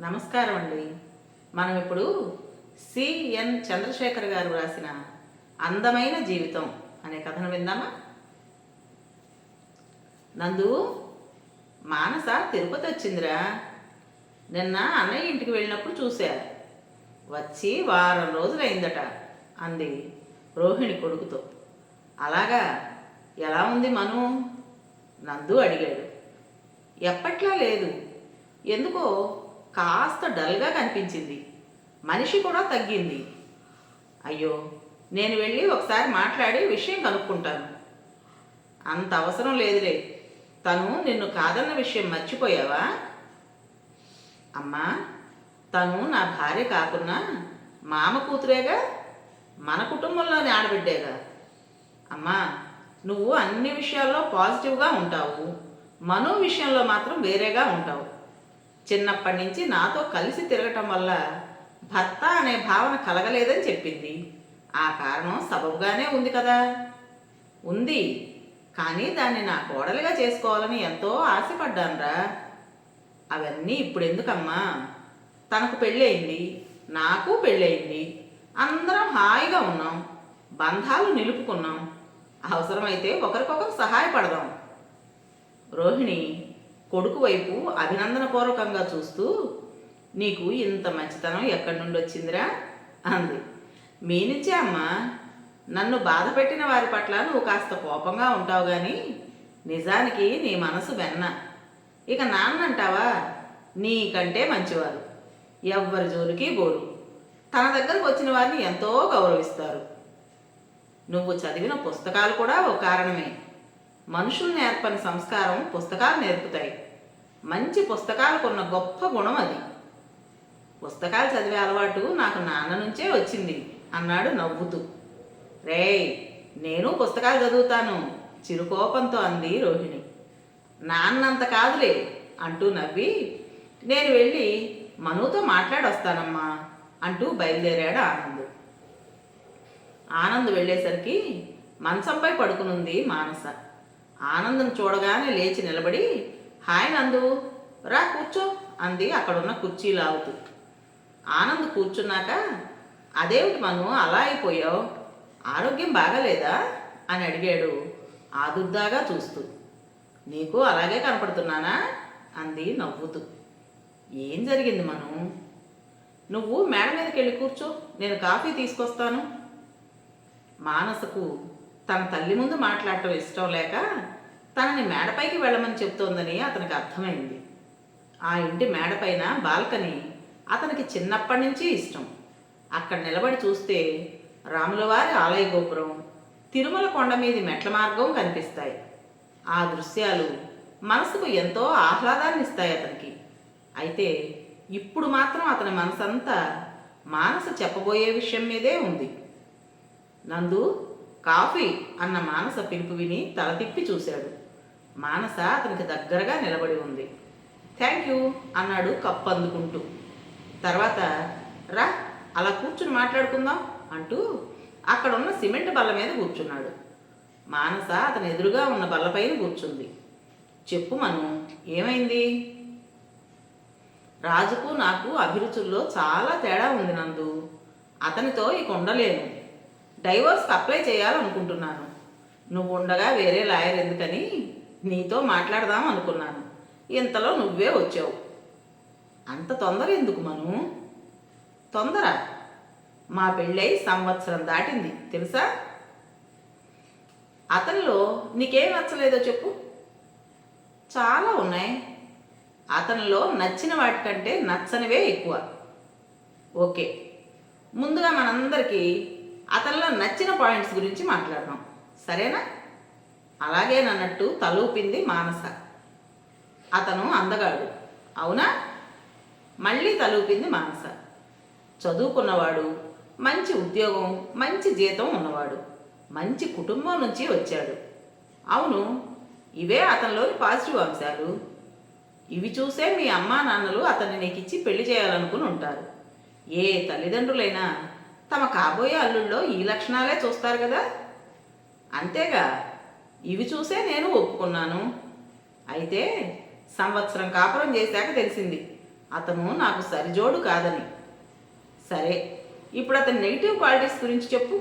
నమస్కారం అండి మనం ఇప్పుడు సిఎన్ చంద్రశేఖర్ గారు రాసిన అందమైన జీవితం అనే కథను విందామా? నందు మానస తిరుపతి వచ్చిందిరా. నిన్న అన్నయ్య ఇంటికి వెళ్ళినప్పుడు చూశా. వచ్చి వారం రోజులైందట అంది రోహిణి కొడుకుతో. అలాగా ఎలా ఉంది మను? నందు అడిగాడు. ఎప్పట్లా లేదు. ఎందుకో కాస్త డల్గా కనిపించింది. మనిషి కూడా తగ్గింది. అయ్యో నేను వెళ్ళి ఒకసారి మాట్లాడి విషయం కనుక్కుంటాను. అంత అవసరం లేదులే. తను నిన్ను కాదన్న విషయం మర్చిపోయావా? అమ్మా తను నా భార్య కాకున్నా మామ కూతురేగా? మన కుటుంబంలోని ఆడబిడ్డేగా? అమ్మా నువ్వు అన్ని విషయాల్లో పాజిటివ్గా ఉంటావు. మనో విషయంలో మాత్రం వేరేగా ఉంటావు. చిన్నప్పటి నుంచి నాతో కలిసి తిరగటం వల్ల భర్త అనే భావన కలగలేదని చెప్పింది. ఆ కారణం సబబుగానే ఉంది కదా. ఉంది. కానీ దాన్ని నా కోడలిగా చేసుకోవాలని ఎంతో ఆశపడ్డానురా. అవన్నీ ఇప్పుడు ఎందుకమ్మా తనకు పెళ్ళయింది. నాకు పెళ్ళయింది. అందరం హాయిగా ఉన్నాం. బంధాలు నిలుపుకున్నాం. అవసరమైతే ఒకరికొకరు సహాయపడదాం. రోహిణి కొడుకు వైపు అభినందనపూర్వకంగా చూస్తూ నీకు ఇంత మంచితనం ఎక్కడి నుండి వచ్చిందిరా? అంది. మీ నుంచే అమ్మా. నన్ను బాధ పెట్టిన వారి పట్ల నువ్వు కాస్త కోపంగా ఉంటావు కానీ నిజానికి నీ మనసు వెన్న. ఇక నాన్న అంటావా నీకంటే మంచివారు. ఎవ్వరి జోలికి బోరు. తన దగ్గరకు వచ్చిన వారిని ఎంతో గౌరవిస్తారు. నువ్వు చదివిన పుస్తకాలు కూడా ఓ కారణమే. మనుషులు నేర్పని సంస్కారం పుస్తకాలు నేర్పుతాయి. మంచి పుస్తకాలకున్న గొప్ప గుణం అది. పుస్తకాలు చదివే అలవాటు నాకు నాన్న నుంచే వచ్చింది. అన్నాడు నవ్వుతూ. రేయ్ నేను పుస్తకాలు చదువుతాను చిరుకోపంతో అంది రోహిణి. నాన్నంత కాదులే అంటూ నవ్వి నేను వెళ్ళి మనుతో మాట్లాడొస్తానమ్మా అంటూ బయలుదేరాడు ఆనంద్. ఆనంద్ వెళ్ళేసరికి మంచంపై పడుకునుంది మానస. ఆనందం చూడగానే లేచి నిలబడి హాయ్ నందు. రా కూర్చో. అంది అక్కడున్న కుర్చీ లాగుతూ ఆనంద్ కూర్చున్నాక అదేమిటి మను అలా అయిపోయావు? ఆరోగ్యం బాగాలేదా? అని అడిగాడు ఆదుర్దాగా చూస్తూ. నీకు అలాగే కనపడుతున్నానా? అంది నవ్వుతూ. ఏం జరిగింది మను నువ్వు మేడ మీదకి వెళ్ళి కూర్చో. నేను కాఫీ తీసుకొస్తాను. మానసకు తన తల్లి ముందు మాట్లాడటం ఇష్టం లేక తనని మేడపైకి వెళ్ళమని చెప్తోందని అతనికి అర్థమైంది. ఆ ఇంటి మేడపైన బాల్కనీ అతనికి చిన్నప్పటి నుంచి ఇష్టం. అక్కడ నిలబడి చూస్తే రాములవారి ఆలయ గోపురం తిరుమల కొండ మీది మెట్ల మార్గం కనిపిస్తాయి. ఆ దృశ్యాలు మనసుకు ఎంతో ఆహ్లాదాన్ని ఇస్తాయి అతనికి. అయితే ఇప్పుడు మాత్రం అతని మనసంతా మానస చెప్పబోయే విషయం మీదే ఉంది. నందు కాఫీ అన్న మానస పిలుపు విని తల తిప్పి చూశాడు. మానస అతనికి దగ్గరగా నిలబడి ఉంది. థ్యాంక్ యూ అన్నాడు కప్పు అందుకుంటూ. తర్వాత రా అలా కూర్చుని మాట్లాడుకుందాం అంటూ అక్కడ ఉన్న సిమెంట్ బల్ల మీద కూర్చున్నాడు. మానస అతని ఎదురుగా ఉన్న బల్లపైన కూర్చుంది. చెప్పు మను ఏమైంది? రాజుకు నాకు అభిరుచుల్లో చాలా తేడా ఉంది నందు. అతనితో ఇక ఉండలేను డైవోర్స్కి అప్లై చేయాలనుకుంటున్నాను. నువ్వు ఉండగా వేరే లాయర్ ఎందుకని నీతో మాట్లాడదాం అనుకున్నాను. ఇంతలో నువ్వే వచ్చావు. అంత తొందర ఎందుకు మను? తొందర? మా పెళ్ళై సంవత్సరం దాటింది తెలుసా? అతనిలో నీకేం నచ్చలేదో చెప్పు. చాలా ఉన్నాయి. అతనిలో నచ్చిన వాటికంటే నచ్చనివే ఎక్కువ. ఓకే. ముందుగా మనందరికీ అతనిలో నచ్చిన పాయింట్స్ గురించి మాట్లాడదాం. సరేనా? అలాగేనన్నట్టు తలూపింది మానస. అతను అందగాడు. అవునా? మళ్ళీ తలూపింది మానస. చదువుకున్నవాడు మంచి ఉద్యోగం మంచి జీతం ఉన్నవాడు మంచి కుటుంబం నుంచి వచ్చాడు. అవును ఇవే అతనిలోని పాజిటివ్ అంశాలు. ఇవి చూసే మీ అమ్మా నాన్నలు అతన్ని నీకు ఇచ్చి పెళ్ళి చేయాలనుకుని ఉంటారు. ఏ తల్లిదండ్రులైనా తమ కాబోయే అల్లుల్లో ఈ లక్షణాలే చూస్తారు కదా? అంతేగా. ఇవి చూసే నేను ఒప్పుకున్నాను. అయితే సంవత్సరం కాపురం చేశాక తెలిసింది. అతను నాకు సరిజోడు కాదని. సరే ఇప్పుడు అతని నెగిటివ్ క్వాలిటీస్ గురించి చెప్పు.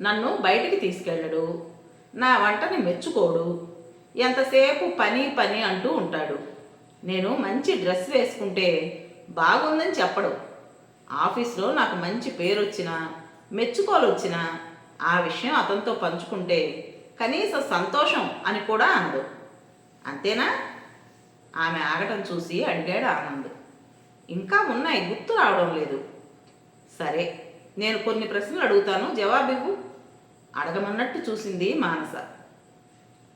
నన్ను బయటికి తీసుకెళ్ళడు. నా వంటని మెచ్చుకోడు. ఎంతసేపు పని పని అంటూ ఉంటాడు. నేను మంచి డ్రెస్ వేసుకుంటే బాగుందని చెప్పడు. ఆఫీస్లో నాకు మంచి పేరు వచ్చినా మెచ్చుకోలు వచ్చినా ఆ విషయం అతనితో పంచుకుంటే కనీస సంతోషం అని కూడా అనదు. అంతేనా? ఆమె ఆగటం చూసి అడిగాడు ఆనంద్. ఇంకా ఉన్నాయి గుర్తు రావడం లేదు. సరే నేను కొన్ని ప్రశ్నలు అడుగుతాను జవాబివ్వు. అడగమన్నట్టు చూసింది మానస.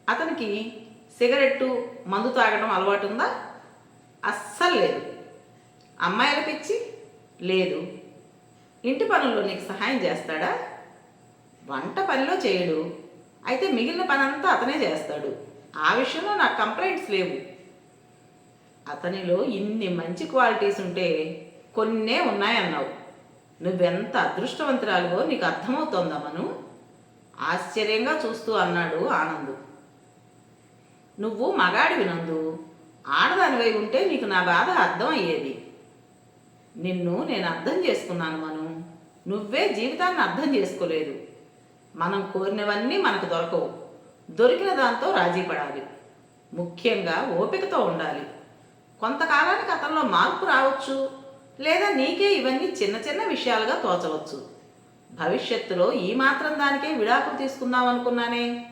అతనికి సిగరెట్టు మందు తాగడం అలవాటు ఉందా అస్సలు లేదు. అమ్మాయిల పిచ్చి? లేదు. ఇంటి పనుల్లో నీకు సహాయం చేస్తాడా? వంట పనిలో చేయడు. అయితే మిగిలిన పనంతా అతనే చేస్తాడు. ఆ విషయంలో నాకు కంప్లైంట్స్ లేవు. అతనిలో ఇన్ని మంచి క్వాలిటీస్ ఉంటే కొన్నే ఉన్నాయన్నావు. నువ్వెంత అదృష్టవంతురాలువో నీకు అర్థమవుతోందా మను? ఆశ్చర్యంగా చూస్తూ అన్నాడు ఆనందు. నువ్వు మగాడి వినందు. ఆడదానివై ఉంటే నీకు నా బాధ అర్థం అయ్యేది. నిన్ను నేను అర్థం చేసుకున్నాను మను. నువ్వే జీవితాన్ని అర్థం చేసుకోలేదు. మనం కోరినవన్నీ మనకు దొరకవు. దొరికిన దాంతో రాజీ పడాలి. ముఖ్యంగా ఓపికతో ఉండాలి. కొంతకాలానికి అతనిలో మార్పు రావచ్చు. లేదా నీకే ఇవన్నీ చిన్న చిన్న విషయాలుగా తోచవచ్చు. భవిష్యత్తులో ఈ మాత్రం దానికే విడాకులు తీసుకుందాం అనుకున్నానే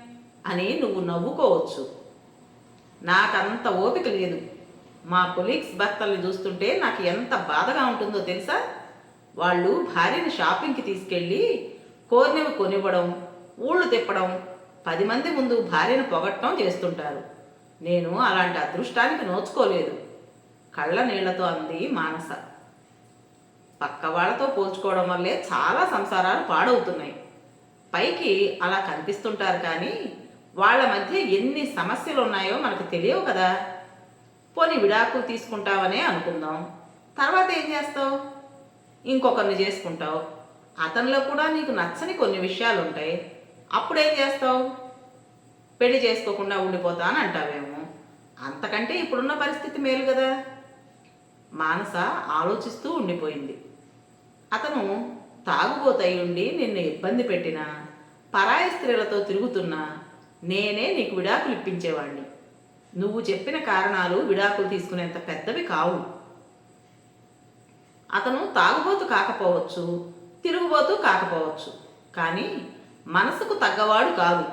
అని నువ్వు నవ్వుకోవచ్చు. నాకంత ఓపిక లేదు. మా కొలీగ్స్ భర్తల్ని చూస్తుంటే నాకు ఎంత బాధగా ఉంటుందో తెలుసా? వాళ్ళు భార్యని షాపింగ్కి తీసుకెళ్ళి కోరినవి కొనివ్వడం ఊళ్ళు తిప్పడం పది మంది ముందు భార్యను పొగట్టడం చేస్తుంటారు. నేను అలాంటి అదృష్టానికి నోచుకోలేదు. కళ్ళ నీళ్ళతో అంది మానస. పక్క వాళ్ళతో పోల్చుకోవడం వల్లే చాలా సంసారాలు పాడవుతున్నాయి. పైకి అలా కనిపిస్తుంటారు కానీ వాళ్ళ మధ్య ఎన్ని సమస్యలు ఉన్నాయో మనకు తెలియవు కదా. పోనీ విడాకులు తీసుకుంటావనే అనుకుందాం. తర్వాత ఏం చేస్తావు? ఇంకొకరిని చేసుకుంటావు. అతనిలో కూడా నీకు నచ్చని కొన్ని విషయాలు ఉంటాయి అప్పుడేం చేస్తావు? పెళ్ళి చేసుకోకుండా ఉండిపోతాను అంటావేమో. అంతకంటే ఇప్పుడున్న పరిస్థితి మేలు కదా. మానస ఆలోచిస్తూ ఉండిపోయింది. అతను తాగుబోతయి ఉండి నిన్ను ఇబ్బంది పెట్టినా పరాయి స్త్రీలతో తిరుగుతున్నా నేనే నీకు విడాకులు ఇప్పించేవాణ్ణి. నువ్వు చెప్పిన కారణాలు విడాకులు తీసుకునేంత పెద్దవి కావు. అతను తాగుబోతు కాకపోవచ్చు తిరుగుబోతూ కాకపోవచ్చు. కానీ మనసుకు తగ్గవాడు కాదు.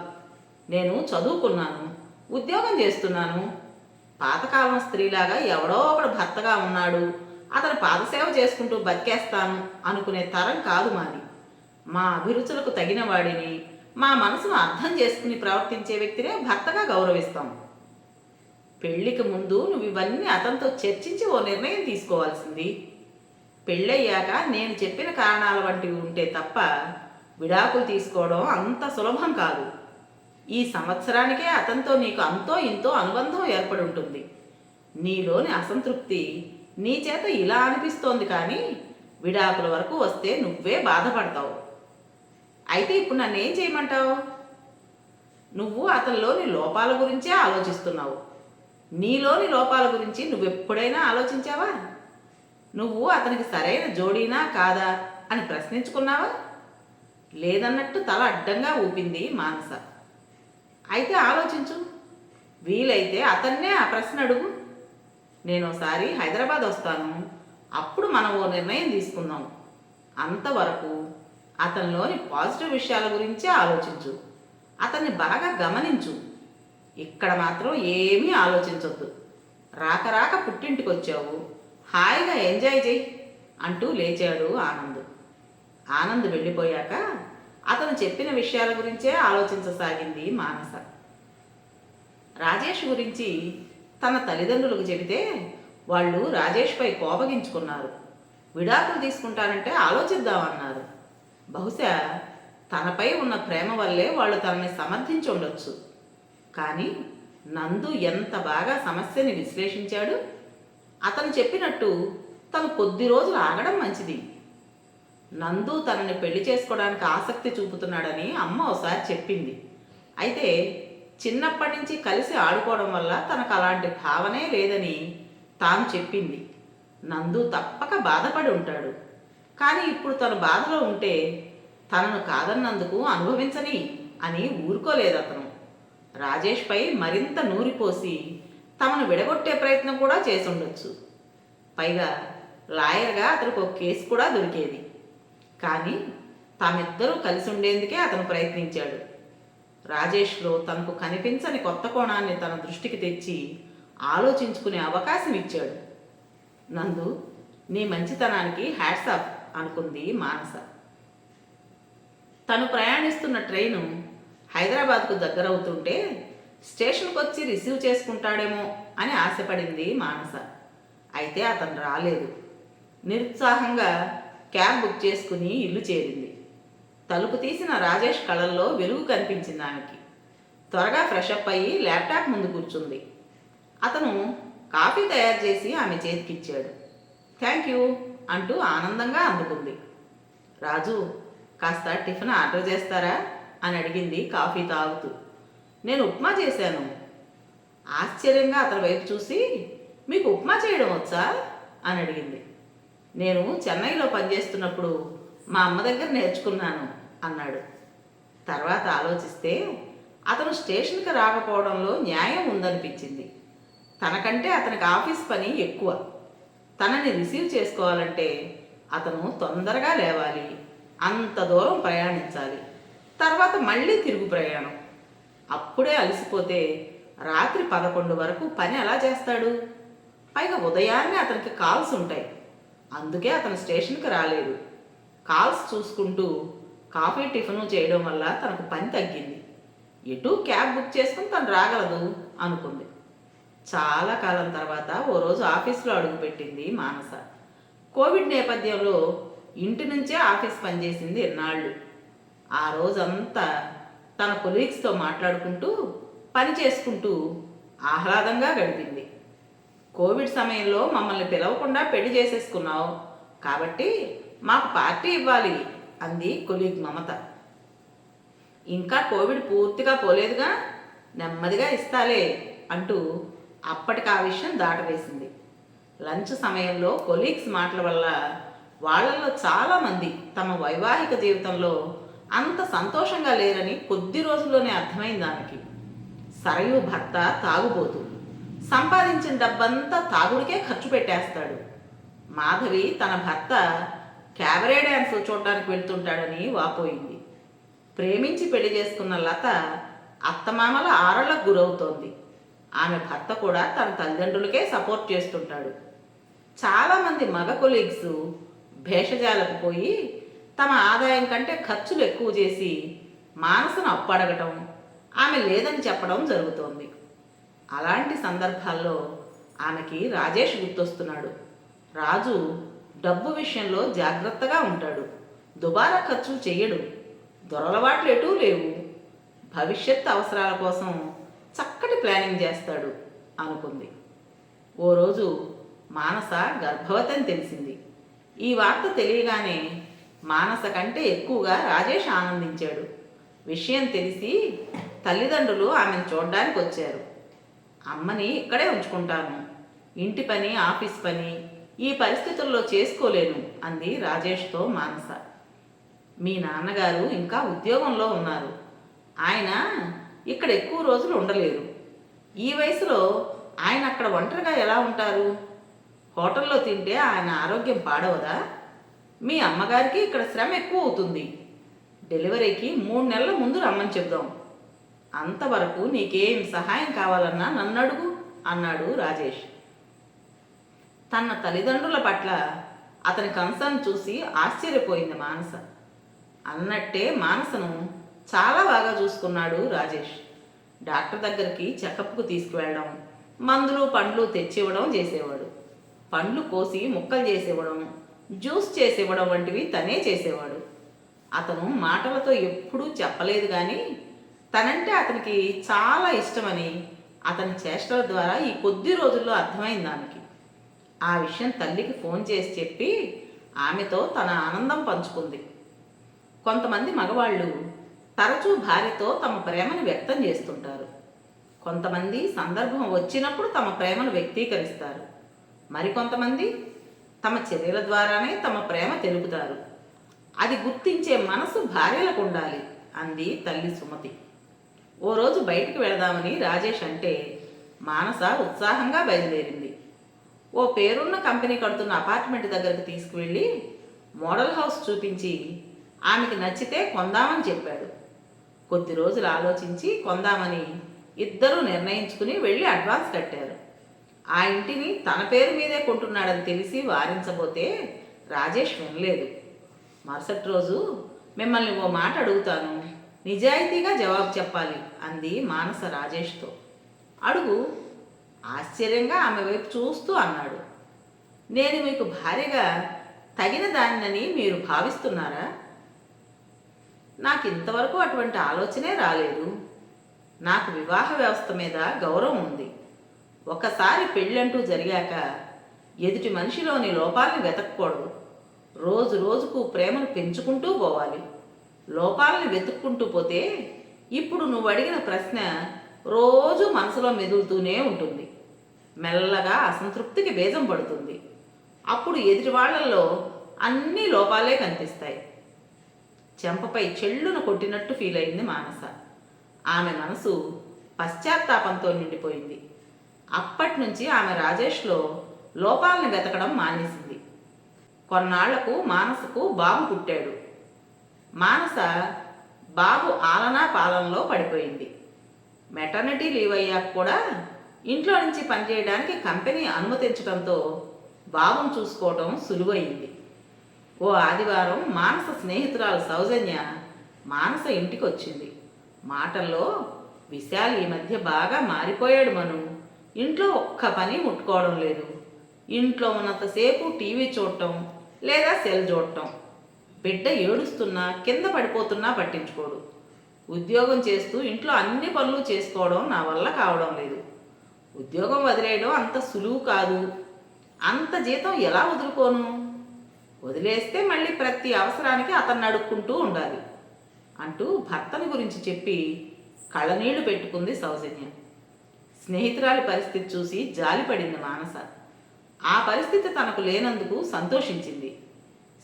నేను చదువుకున్నాను ఉద్యోగం చేస్తున్నాను. పాతకాలం స్త్రీలాగా ఎవడో ఒకడు భర్తగా ఉన్నాడు. అతను పాదసేవ చేసుకుంటూ బతికేస్తాను అనుకునే తరం కాదు మాది. మా అభిరుచులకు తగిన వాడిని మా మనసును అర్థం చేసుకుని ప్రవర్తించే వ్యక్తినే భర్తగా గౌరవిస్తాం. పెళ్ళికి ముందు నువ్వు ఇవన్నీ అతనితో చర్చించి ఓ నిర్ణయం తీసుకోవాల్సింది. పెళ్ళయ్యాక నేను చెప్పిన కారణాల వంటివి ఉంటే తప్ప విడాకులు తీసుకోవడం అంత సులభం కాదు. ఈ సంవత్సరానికే అతనితో నీకు అంతో ఇంతో అనుబంధం ఏర్పడి ఉంటుంది. నీలోని అసంతృప్తి నీ చేత ఇలా అనిపిస్తోంది కానీ విడాకుల వరకు వస్తే నువ్వే బాధపడతావు. అయితే ఇప్పుడు నన్ను ఏం చేయమంటావు? నువ్వు అతనిలోని లోపాల గురించే ఆలోచిస్తున్నావు. నీలోని లోపాల గురించి నువ్వెప్పుడైనా ఆలోచించావా? నువ్వు అతనికి సరైన జోడీనా కాదా అని ప్రశ్నించుకున్నావా? లేదన్నట్టు తల అడ్డంగా ఊపింది మానస. అయితే ఆలోచించు. వీలైతే అతన్నే ఆ ప్రశ్న అడుగు. నేను ఒకసారి హైదరాబాద్ వస్తాను. అప్పుడు మనం ఓ నిర్ణయం తీసుకుందాం. అంతవరకు అతనిలోని పాజిటివ్ విషయాల గురించే ఆలోచించు. అతన్ని బాగా గమనించు. ఇక్కడ మాత్రం ఏమీ ఆలోచించొద్దు. రాక రాక పుట్టింటికి వచ్చావు హాయిగా ఎంజాయ్ చేయి అంటూ లేచాడు ఆనంద్. ఆనంద్ వెళ్ళిపోయాక అతను చెప్పిన విషయాల గురించే ఆలోచించసాగింది మానస. రాజేష్ గురించి తన తల్లిదండ్రులకు చెబితే వాళ్ళు రాజేష్పై కోపగించుకున్నారు. విడాకులు తీసుకుంటానంటే ఆలోచిద్దామన్నారు. బహుశా తనపై ఉన్న ప్రేమ వల్లే వాళ్ళు తనని సమర్థించి ఉండొచ్చు కానీ నందు ఎంత బాగా సమస్యని విశ్లేషించాడు? అతను చెప్పినట్టు తను కొద్ది రోజులు ఆగడం మంచిది. నందు తనని పెళ్ళి చేసుకోవడానికి ఆసక్తి చూపుతున్నాడని అమ్మ ఒకసారి చెప్పింది. అయితే చిన్నప్పటి నుంచి కలిసి ఆడుకోవడం వల్ల తనకు అలాంటి భావనే లేదని తాను చెప్పింది. నందు తప్పక బాధపడి ఉంటాడు. కానీ ఇప్పుడు తను బాధలో ఉంటే తనను కాదన్నందుకు అనుభవించని అని ఊరుకోలేదు అతను రాజేష్పై మరింత నూరిపోసి తమను విడగొట్టే ప్రయత్నం కూడా చేసుండొచ్చు పైగా లాయర్గా అతనికి ఒక కేసు కూడా దొరికేది. కానీ తామిద్దరూ కలిసి ఉండేందుకే అతను ప్రయత్నించాడు. రాజేష్లో తనకు కనిపించని కొత్త కోణాన్ని తన దృష్టికి తెచ్చి ఆలోచించుకునే అవకాశం ఇచ్చాడు. నందు నీ మంచితనానికి హ్యాట్స్ ఆఫ్ అనుకుంది మానస. తను ప్రయాణిస్తున్న ట్రైను హైదరాబాద్కు దగ్గరవుతుంటే స్టేషన్కి వచ్చి రిసీవ్ చేసుకుంటాడేమో అని ఆశపడింది మానస. అయితే అతను రాలేదు. నిరుత్సాహంగా క్యాబ్ బుక్ చేసుకుని ఇల్లు చేరింది. తలుపు తీసిన రాజేష్ కళల్లో వెలుగు కనిపించింది ఆమెకి. త్వరగా ఫ్రెష్ అప్ అయ్యి ల్యాప్టాప్ ముందు కూర్చుంది. అతను కాఫీ తయారు చేసి ఆమె చేతికిచ్చాడు. థ్యాంక్ యూ అంటూ ఆనందంగా అందుకుంది. రాజు కాస్త టిఫిన్ ఆర్డర్ చేస్తారా? అని అడిగింది కాఫీ తాగుతూ. నేను ఉప్మా చేశాను. ఆశ్చర్యంగా అతని వైపు చూసి మీకు ఉప్మా చేయడం వచ్చా? అని అడిగింది. నేను చెన్నైలో పనిచేస్తున్నప్పుడు మా అమ్మ దగ్గర నేర్చుకున్నాను అన్నాడు. తర్వాత ఆలోచిస్తే అతను స్టేషన్కి రాకపోవడంలో న్యాయం ఉందనిపించింది. తనకంటే అతనికి ఆఫీస్ పని ఎక్కువ. తనని రిసీవ్ చేసుకోవాలంటే అతను తొందరగా లేవాలి అంత దూరం ప్రయాణించాలి. తర్వాత మళ్ళీ తిరుగు ప్రయాణం. అప్పుడే అలసిపోతే రాత్రి పదకొండు వరకు పని ఎలా చేస్తాడు? పైగా ఉదయాన్నే అతనికి కాల్స్ ఉంటాయి. అందుకే అతను స్టేషన్కి రాలేదు. కాల్స్ చూసుకుంటూ కాఫీ టిఫిన్ చేయడం వల్ల తనకు పని తగ్గింది. ఎటు క్యాబ్ బుక్ చేసుకుని తను రాగలదు అనుకుంది. చాలా కాలం తర్వాత ఓ రోజు ఆఫీస్లో అడుగుపెట్టింది మానస. కోవిడ్ నేపథ్యంలో ఇంటి నుంచే ఆఫీస్ పనిచేసింది ఎన్నాళ్ళు ఆ రోజంతా తన కొలీగ్స్తో మాట్లాడుకుంటూ పని చేసుకుంటూ ఆహ్లాదంగా గడిపింది. కోవిడ్ సమయంలో మమ్మల్ని పిలవకుండా పెళ్ళి చేసేసుకున్నావు. కాబట్టి మాకు పార్టీ ఇవ్వాలి అంది కొలీగ్ మమత. ఇంకా కోవిడ్ పూర్తిగా పోలేదుగా? నెమ్మదిగా ఇస్తాలే అంటూ అప్పటికి ఆ విషయం దాటవేసింది. లంచ్ సమయంలో కొలీగ్స్ మాటల వల్ల వాళ్ళల్లో చాలామంది తమ వైవాహిక జీవితంలో అంత సంతోషంగా లేరని కొద్ది రోజుల్లోనే అర్థమైంది ఆమెకి. సరయు భర్త తాగుబోతు. సంపాదించిన డబ్బంతా తాగుడికే ఖర్చు పెట్టేస్తాడు. మాధవి తన భర్త క్యాబరే డ్యాన్స్ చూడడానికి వెళ్తుంటాడని వాపోయింది. ప్రేమించి పెళ్ళి చేసుకున్న లత అత్తమామల ఆరళ్ళకు గురవుతోంది. ఆమె భర్త కూడా తన తల్లిదండ్రులకే సపోర్ట్ చేస్తుంటాడు. చాలామంది మగ కొలీగ్స్ భేషజాలకు పోయి తమ ఆదాయం కంటే ఖర్చులు ఎక్కువ చేసి మానసను అప్పడగటం ఆమె లేదని చెప్పడం జరుగుతోంది. అలాంటి సందర్భాల్లో ఆమెకి రాజేష్ గుర్తొస్తున్నాడు. రాజు డబ్బు విషయంలో జాగ్రత్తగా ఉంటాడు. దుబారా ఖర్చులు చెయ్యడు. దొరలవాట్లు ఎటూ లేవు. భవిష్యత్ అవసరాల కోసం చక్కటి ప్లానింగ్ చేస్తాడు అనుకుంది. ఓ రోజు మానస గర్భవతి అని తెలిసింది. ఈ వార్త తెలియగానే మానస కంటే ఎక్కువగా రాజేష్ ఆనందించాడు. విషయం తెలిసి తల్లిదండ్రులు ఆమెను చూడడానికి వచ్చారు. అమ్మని ఇక్కడే ఉంచుకుంటాను. ఇంటి పని ఆఫీస్ పని ఈ పరిస్థితుల్లో చేసుకోలేను అంది రాజేష్తో మానస. మీ నాన్నగారు ఇంకా ఉద్యోగంలో ఉన్నారు. ఆయన ఇక్కడ ఎక్కువ రోజులు ఉండలేరు. ఈ వయసులో ఆయన అక్కడ ఒంటరిగా ఎలా ఉంటారు? హోటల్లో తింటే ఆయన ఆరోగ్యం పాడవదా? మీ అమ్మగారికి ఇక్కడ శ్రమ ఎక్కువ అవుతుంది. డెలివరీకి మూడు నెలల ముందు రమ్మని చెప్దాం. అంతవరకు నీకేం సహాయం కావాలన్నా నన్ను అడుగు అన్నాడు రాజేష్. తన తల్లిదండ్రుల పట్ల అతని కన్సర్న్ చూసి ఆశ్చర్యపోయింది మానస. అన్నట్టే మానసను చాలా బాగా చూసుకున్నాడు రాజేష్. డాక్టర్ దగ్గరికి చెకప్కు తీసుకువెళ్ళడం మందులు పండ్లు తెచ్చివ్వడం చేసేవాడు. పండ్లు కోసి ముక్కలు చేసివ్వడం జ్యూస్ చేసివ్వడం వంటివి తనే చేసేవాడు. అతను మాటలతో ఎప్పుడూ చెప్పలేదు కానీ తనంటే అతనికి చాలా ఇష్టమని అతని చేష్టల ద్వారా ఈ కొద్ది రోజుల్లో అర్థమైంది ఆమెకి. ఆ విషయం తల్లికి ఫోన్ చేసి చెప్పి ఆమెతో తన ఆనందం పంచుకుంది. కొంతమంది మగవాళ్ళు తరచూ భార్యతో తమ ప్రేమను వ్యక్తం చేస్తుంటారు. కొంతమంది సందర్భం వచ్చినప్పుడు తమ ప్రేమను వ్యక్తీకరిస్తారు. మరికొంతమంది తమ చర్యల ద్వారానే తమ ప్రేమ తెలుపుతారు. అది గుర్తించే మనసు భార్యలకు ఉండాలి అంది తల్లి సుమతి. ఓ రోజు బయటికి వెళదామని రాజేష్ అంటే మానస ఉత్సాహంగా బయలుదేరింది. ఓ పేరున్న కంపెనీ కడుతున్న అపార్ట్మెంట్ దగ్గరకు తీసుకువెళ్ళి మోడల్ హౌస్ చూపించి ఆమెకి నచ్చితే కొందామని చెప్పాడు. కొద్ది రోజులు ఆలోచించి కొందామని ఇద్దరూ నిర్ణయించుకుని వెళ్ళి అడ్వాన్స్ కట్టారు. ఆ ఇంటిని తన పేరు మీదే కొంటున్నాడని తెలిసి వారించబోతే రాజేష్ వినలేదు. మరుసటి రోజు మిమ్మల్ని ఓ మాట అడుగుతాను. నిజాయితీగా జవాబు చెప్పాలి అంది మానస రాజేష్తో. అడుగు ఆశ్చర్యంగా ఆమె వైపు చూస్తూ అన్నాడు. నేను మీకు భార్యగా తగిన దానిని మీరు భావిస్తున్నారా? నాకు ఇంతవరకు అటువంటి ఆలోచనే రాలేదు. నాకు వివాహ వ్యవస్థ మీద గౌరవం ఉంది. ఒకసారి పెళ్ళంటూ జరిగాక ఎదుటి మనిషిలోని లోపాలని వెతకూడదు రోజు రోజుకు ప్రేమను పెంచుకుంటూ పోవాలి. లోపాలని వెతుక్కుంటూ పోతే ఇప్పుడు నువ్వు అడిగిన ప్రశ్న రోజు మనసులో మెదులుతూనే ఉంటుంది. మెల్లగా అసంతృప్తికి బీజం పడుతుంది. అప్పుడు ఎదుటి వాళ్ళల్లో అన్ని లోపాలే కనిపిస్తాయి. చెంపపై చెల్లును కొట్టినట్టు ఫీల్ అయింది మానస. ఆమె మనసు పశ్చాత్తాపంతో నిండిపోయింది. అప్పటి నుంచి ఆమె రాజేష్లో లోపాలను వెతకడం మానేసింది. కొన్నాళ్ళకు మానసకు బాబు పుట్టాడు. మానస బాబు ఆలనా పాలనలో పడిపోయింది. మెటర్నిటీ లీవ్ అయ్యాక కూడా ఇంట్లో నుంచి పనిచేయడానికి కంపెనీ అనుమతించడంతో బాబును చూసుకోవటం సులువైంది ఓ ఆదివారం మానస స్నేహితురాలు సౌజన్య మానస ఇంటికి వచ్చింది మాటల్లో విశాల్ ఈ మధ్య బాగా మారిపోయాడు మను. ఇంట్లో ఒక్క పని ముట్టుకోవడం లేదు. ఇంట్లో ఉన్నంతసేపు టీవీ చూడటం లేదా సెల్ చూడటం. బిడ్డ ఏడుస్తున్నా కింద పడిపోతున్నా పట్టించుకోడు. ఉద్యోగం చేస్తూ ఇంట్లో అన్ని పనులు చేసుకోవడం నా వల్ల కావడం లేదు. ఉద్యోగం వదిలేయడం అంత సులువు కాదు. అంత జీతం ఎలా వదులుకోను? వదిలేస్తే మళ్ళీ ప్రతి అవసరానికి అతన్ని అడుక్కుంటూ ఉండాలి. అంటూ భర్తని గురించి చెప్పి కళ్ళనీళ్ళు పెట్టుకుంది సౌజన్య. స్నేహితురాలి పరిస్థితి చూసి జాలిపడింది మానస. ఆ పరిస్థితి తనకు లేనందుకు సంతోషించింది.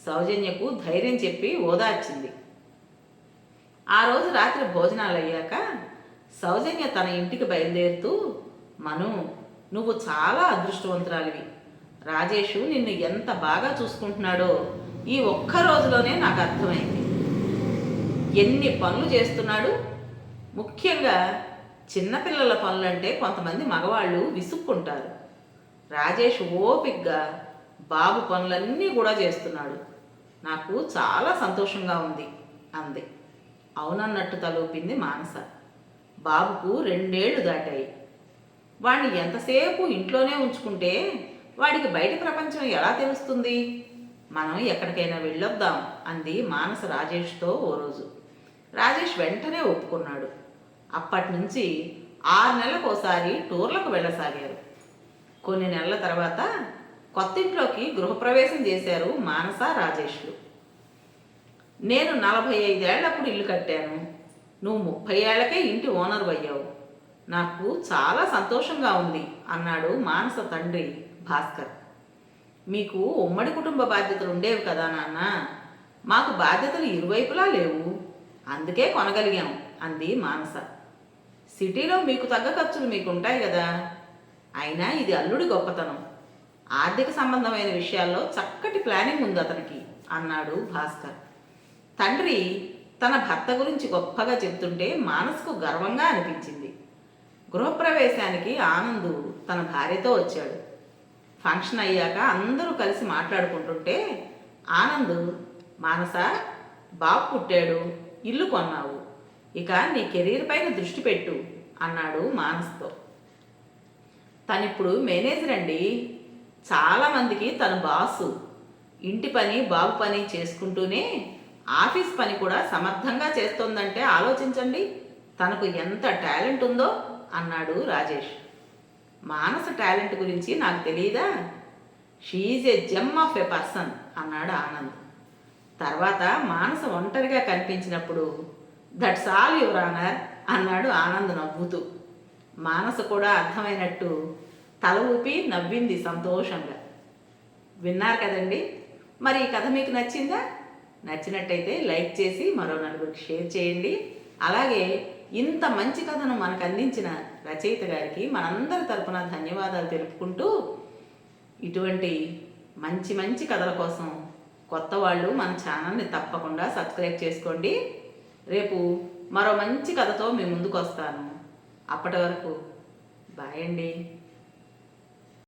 సౌజన్యకు ధైర్యం చెప్పి ఓదార్చింది ఆ రోజు రాత్రి భోజనాలు అయ్యాక సౌజన్య తన ఇంటికి బయలుదేరుతూ మను నువ్వు చాలా అదృష్టవంతురాలివి. రాజేషు నిన్ను ఎంత బాగా చూసుకుంటున్నాడో ఈ ఒక్క రోజులోనే నాకు అర్థమైంది. ఎన్ని పనులు చేస్తున్నాడు? ముఖ్యంగా చిన్నపిల్లల పనులంటే కొంతమంది మగవాళ్ళు విసుక్కుంటారు. రాజేష్ ఓపిగ్గా బాబు పనులన్నీ కూడా చేస్తున్నాడు. నాకు చాలా సంతోషంగా ఉంది అంది. అవునన్నట్టు తలూపింది మానస. బాబుకు రెండేళ్ళు దాటాయి. వాడిని ఎంతసేపు ఇంట్లోనే ఉంచుకుంటే వాడికి బయట ప్రపంచం ఎలా తెలుస్తుంది? మనం ఎక్కడికైనా వెళ్ళొద్దాం అంది మానస రాజేష్తో ఓ రోజు. రాజేష్ వెంటనే ఒప్పుకున్నాడు. అప్పటి నుంచి ఆరు నెలలకు ఒకసారి టూర్లకు వెళ్ళసాగారు. కొన్ని నెలల తర్వాత కొత్త ఇంట్లోకి గృహప్రవేశం చేశారు మానస రాజేష్లు. నేను నలభై ఐదేళ్ళప్పుడు ఇల్లు కట్టాను. నువ్వు ముప్పై ఏళ్ళకే ఇంటి ఓనర్ అయ్యావు నాకు చాలా సంతోషంగా ఉంది అన్నాడు మానస తండ్రి భాస్కర్. మీకు ఉమ్మడి కుటుంబ బాధ్యతలు ఉండేవి కదా నాన్న. మాకు బాధ్యతలు ఇరువైపులా లేవు. అందుకే కొనగలిగాం అంది మానస. సిటీలో మీకు తగ్గ ఖర్చులు మీకు ఉంటాయి కదా. అయినా ఇది అల్లుడి గొప్పతనం. ఆర్థిక సంబంధమైన విషయాల్లో చక్కటి ప్లానింగ్ ఉంది అతనికి అన్నాడు భాస్కర్. తండ్రి తన భర్త గురించి గొప్పగా చెప్తుంటే మానసుకు గర్వంగా అనిపించింది. గృహప్రవేశానికి ఆనందు తన భార్యతో వచ్చాడు. ఫంక్షన్ అయ్యాక అందరూ కలిసి మాట్లాడుకుంటుంటే ఆనంద్ మానస బాబు పుట్టాడు ఇల్లు కొన్నావు. ఇక నీ కెరీర్ పైన దృష్టి పెట్టు అన్నాడు మానస్తో. తనిప్పుడు మేనేజర్ అండి. చాలామందికి తను బాసు. ఇంటి పని బాబు పని చేసుకుంటూనే ఆఫీస్ పని కూడా సమర్థంగా చేస్తోందంటే ఆలోచించండి. తనకు ఎంత టాలెంట్ ఉందో అన్నాడు రాజేష్. మానస టాలెంట్ గురించి నాకు తెలియదా she A Jammu of a person అన్నాడు ఆనంద్. తర్వాత మానస ఒంటరిగా కనిపించినప్పుడు దట్స్ ఆల్ యువర్ ఆనర్ అన్నాడు ఆనంద్ నవ్వుతూ. మానస కూడా అర్థమైనట్టు తల ఊపి నవ్వింది సంతోషంగా. విన్నారు కదండి? మరి ఈ కథ మీకు నచ్చిందా? నచ్చినట్టయితే లైక్ చేసి మరో నలుగురికి షేర్ చేయండి. అలాగే ఇంత మంచి కథను మనకు అందించిన రచయిత గారికి మనందరి తరపున ధన్యవాదాలు తెలుపుకుంటూ ఇటువంటి మంచి మంచి కథల కోసం కొత్త వాళ్ళు మన ఛానల్ని తప్పకుండా సబ్స్క్రైబ్ చేసుకోండి. రేపు మరో మంచి కథతో మీ ముందుకు వస్తాను అప్పటి వరకు బాయ్ అండి.